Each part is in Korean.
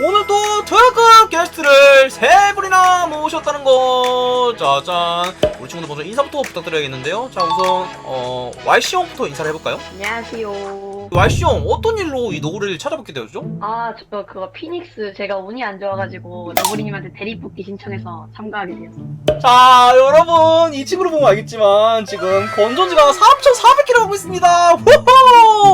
오늘도 특급 게스트를 세 분이나 모셨다는 거 짜잔 우리 친구들 먼저 인사부터 부탁드려야겠는데요 자 우선 어 YC 형부터 인사를 해볼까요? 안녕하세요. YC 형 어떤 일로 이 노구리를 찾아뵙게 되었죠? 아, 저 그거 피닉스 제가 운이 안 좋아가지고 너구리님한테 대리뽑기 신청해서 참가하게 되었어요. 자 여러분 이 친구를 보면 알겠지만 지금 건전지가 3,400kg 하고 있습니다 호호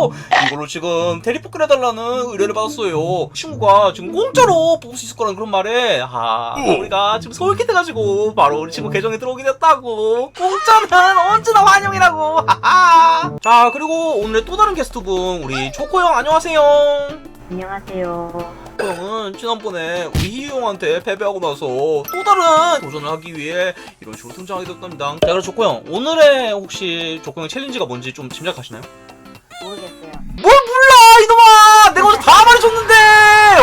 이걸로 지금 대리포크를 해달라는 의뢰를 받았어요 친구가 지금 공짜로 뽑을 수 있을 거라는 그런 말에 아 우리가 지금 솔깃해가지고 바로 우리 친구 계정에 들어오게 됐다고 공짜는 언제나 환영이라고 하하 자 그리고 오늘의 또 다른 게스트분 우리 초코 형 안녕하세요 안녕하세요. 형은 지난번에 우리 희유 형한테 패배하고 나서 또 다른 도전을 하기 위해 이런 식으로 등장하게 됐답니다. 자, 그럼 조코 형, 오늘의 혹시 조코 형 챌린지가 뭔지 좀 짐작하시나요? 해줬는데!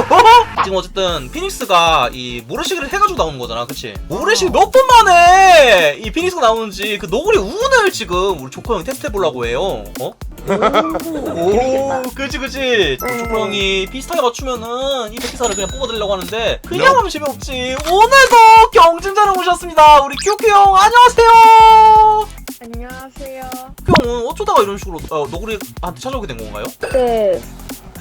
어? 지금 어쨌든 피닉스가 이 모래시계를 해가지고 나오는 거잖아, 그치? 모래시계 몇 번 만에 이 피닉스가 나오는지 그 너구리 운을 지금 우리 조코 형이 테스트해보려고 해요. 어? 오, 그지 그지. 조코 형이 비슷하게 맞추면은 이 백기사를 그냥 뽑아드리려고 하는데 그냥 하면 재미없지. 오늘도 경쟁자를 모셨습니다. 우리 큐큐 형 안녕하세요. 안녕하세요. 큐 형은 어쩌다가 이런 식으로 어, 너구리한테 찾아오게 된 건가요? 그때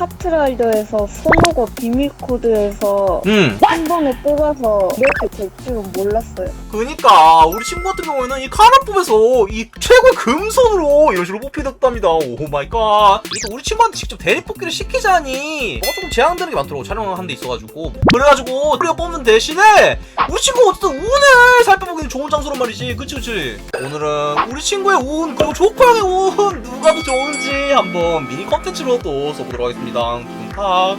카트라이더에서 손오고 비밀코드에서 음. 한 번에 뽑아서 이렇게 될 줄은 몰랐어요. 그니까 우리 친구 같은 경우에는 이 카라법에서 이 최고의 금손으로 이런 식으로 뽑히셨답니다. 오 마이 갓. 또 우리 친구한테 직접 대리 뽑기를 시키자니 뭐가 조금 제한되는 게 많더라고 촬영하는 데 있어가지고 그래가지고 우리가 뽑는 대신에 우리 친구 어쨌든 운을 살펴보기는 좋은 장소란 말이지 그치 그치 오늘은 우리 친구의 운 그리고 조코 형의 운 누가 더 좋은지 한번 미니 컨텐츠로 또 써보도록 하겠습니다 둥탁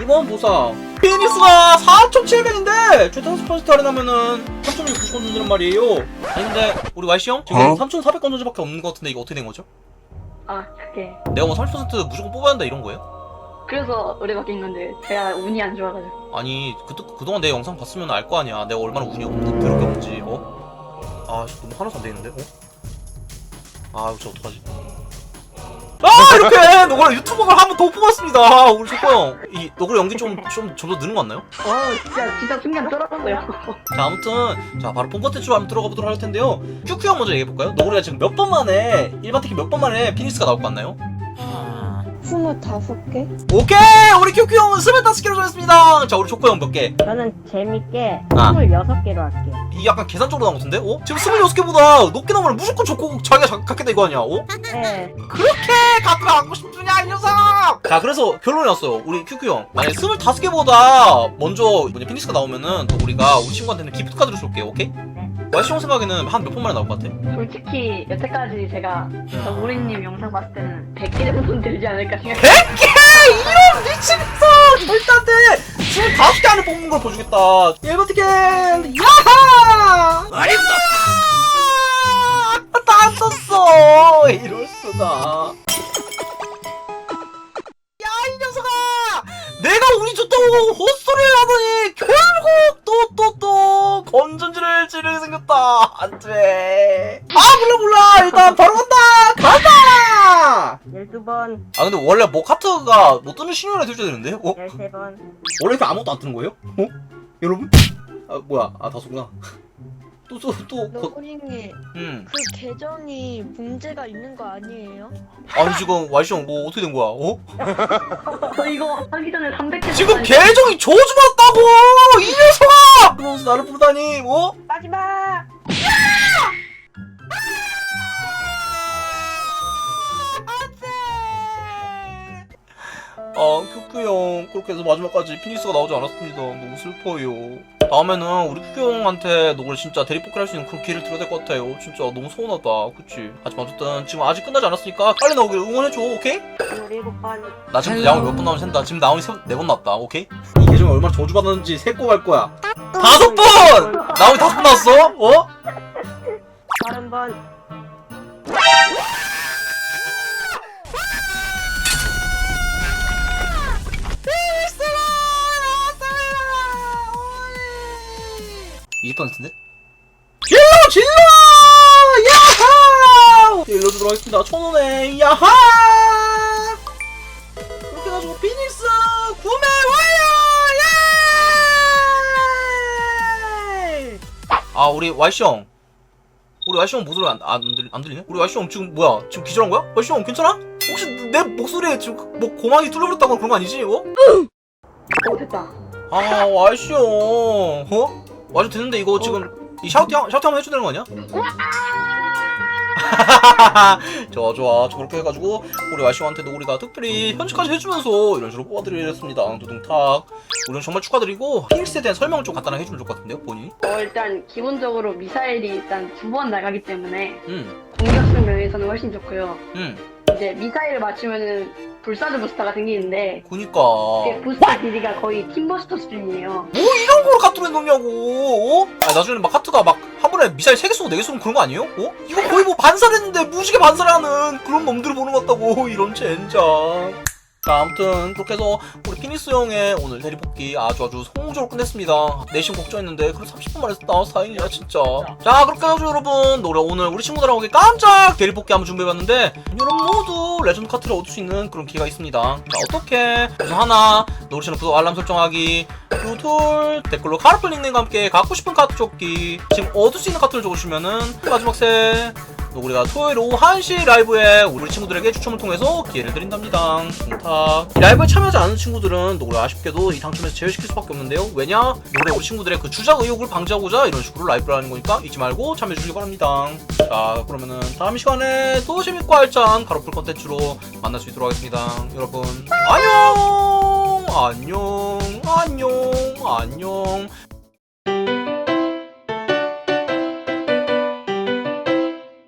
이번 보상 피니스가 4,700인데 최대 30% 할인하면은 3,690원 준다는 말이에요 아니 근데 우리 YC 형 지금 어? 3,400원 정도밖에 없는 것 같은데 이거 어떻게 된 거죠? 아, 그게. 내가 뭐 30% 무조건 뽑아야 한다 이런 거예요? 그래서 의뢰 받긴 건데 제가 운이 안 좋아가지고. 아니 그, 그동안 내 영상 봤으면 알 거 아니야 내가 얼마나 운이 없는 더럽게 없는지 어? 아 씨, 너무 하나도 안 되겠는데 어? 아 이거 진짜 어떡하지? 아 이렇게 너구리 유튜버가 한 번 더 뽑았습니다 우리 조코 형이 너구리 연기 좀좀 점점 느는 거 같나요? 어, 진짜, 진짜 순간 쩔었어요. 자 아무튼 자 바로 본 컨텐츠로 한번 들어가 보도록 할 텐데요 큐큐 형 먼저 얘기해 볼까요? 너구리가 지금 몇 번 만에 일반 티켓 몇번 만에 피니스가 나올 것 같나요? 25개? 오케이 우리 큐큐 형은 25개로 정했습니다 자 우리 조코 형 몇 개? 저는 재밌게 아. 26개로 할게요. 이 약간 계산적으로 나온 것 같은데? 어? 지금 26개보다 높게 나오면 무조건 좋고 자기가 자- 갖겠다 이거 아니야? 어? 네. 그렇게 갖고 갖고 싶으냐 이 녀석! 자 그래서 결론이 났어요 우리 큐큐 형 만약에 25개보다 먼저 뭐냐 피니스가 나오면은 또 우리가 우리 친구한테는 기프트 카드를 쏠게요 오케이? 와이씨 형 생각에는 한 몇 번 만에 나올 것 같아? 솔직히 여태까지 제가 너구리님 영상 봤을 때는 100개 정도는 들지 않을까 생각해요. 100개! 이런 미친놈! 절대 안 돼! 25개 안에 뽑는 걸 보여주겠다 1번 티켓! 야하! 어림없다! 나안 떴어! 이럴 수가 야 이 녀석아! 내가 헛소리를 또또또 건전지를 찌르게 생겼다 안 돼 아 몰라 몰라 일단 바로 간다 간다 12번, 아 근데 원래 뭐 카트가 뭐 뜨는 신호를 해줘야 되는데? 어? 13번. 원래 이렇게 아무것도 안 뜨는 거예요? 어? 여러분? 아 뭐야 아 다소구나 또 또또 너구리님, 음. 그 계정이 문제가 있는 거 아니에요? 아니 지금 와이씨 형뭐 어떻게 된 거야? 어? 저 이거 하기 전에 300개. 지금 계정이 저주받았다고! 이 녀석아! 그러면서 나를 부르다니 어? 마지막! 아, 큐큐 형, 그렇게 해서 마지막까지 피니스가 나오지 않았습니다. 너무 슬퍼요. 다음에는 우리 형한테 너를 진짜 대리포켓 할 수 있는 그런 기회를 드려야 될 것 같아요. 진짜 너무 서운하다. 그치? 하지만 어쨌든 지금 아직 끝나지 않았으니까 빨리 나오길 응원해줘, 오케이? 17번. 나 지금 야옹 몇번 나오면 샌다. 지금 나오니 네번 났다, 오케이? 이 계정이 얼마나 저주받았는지 세고 갈 거야. 다섯 번! 나오니 다섯 번 났어? 어? 30번. 디펜스인데? 일로 질러! 야하! 네, 일로 주도록 하겠습니다. 천원에 야하! 그렇게 해가지고 피닉스 구매 완료! 예! 아 우리 와이시형 우리 와이숑 목소리 안, 안, 들리, 안 들리네? 우리 와이시형 지금 뭐야? 지금 기절한 거야? 와이시형 괜찮아? 혹시 내 목소리에 지금 뭐 고막이 뚫려버렸다거나 그런 거 아니지? 어? 어 됐다. 아 와이시형 어? 와이씨 됐는데 이거 지금 이 샤우트 한- 샤우트 한번 해줘야 되는 거 아니야? 좋아 좋아 저렇게 해가지고 우리 와이씨한테도 우리가 특별히 현지까지 해주면서 이런 식으로 뽑아드리겠습니다 두둥탁 우리는 정말 축하드리고 피닉스에 대한 설명을 좀 간단하게 해주면 좋을 것 같은데요 본인이? 어 일단 기본적으로 미사일이 일단 두 번 나가기 때문에 음 공격성 면에서는 훨씬 좋고요. 음. 이제 미사일을 맞추면은 불사조 부스터가 생기는데 그니까 그 부스터 길이가 거의 팀버스터 수준이에요. 뭐 이런 걸 카트로 해놓냐고 어? 아 나중에 막 카트가 막 한 번에 미사일 3개 쏘고 4개 쏘고 그런 거 아니에요? 어? 이거 거의 뭐 반살했는데 무지개 반살하는 그런 놈들을 보는 것 같다고 이런 젠장 자 아무튼 그렇게 해서 우리 피니스 형의 오늘 대리뽑기 아주 아주 성공적으로 끝냈습니다. 내심 걱정했는데 그래 30분 만에 했다 다행이야 진짜. 자 그렇게 해가지고 여러분 우리 오늘 우리 친구들하고 깜짝 대리뽑기 한번 준비해봤는데 여러분 모두 레전드 카트를 얻을 수 있는 그런 기회가 있습니다. 자 어떻게? 우선 하나 노리 채널 구독 알람 설정하기 그리고 둘 댓글로 카르플 닉네임과 함께 갖고 싶은 카트 쫓기 지금 얻을 수 있는 카트를 적어주시면은 마지막 셋또 우리가 토요일 오후 1시 라이브에 우리 친구들에게 추첨을 통해서 기회를 드린답니다. 부탁. 이 라이브에 참여하지 않은 친구들은 노래 아쉽게도 이 당첨에서 제외시킬 수밖에 없는데요. 왜냐? 노래 우리 친구들의 그 주작 의혹을 방지하고자 이런 식으로 라이브를 하는 거니까 잊지 말고 참여해주시기 바랍니다. 자, 그러면은 다음 시간에 또 재밌고 알찬 가로풀 컨텐츠로 만날 수 있도록 하겠습니다. 여러분, 안녕! 안녕! 안녕! 안녕!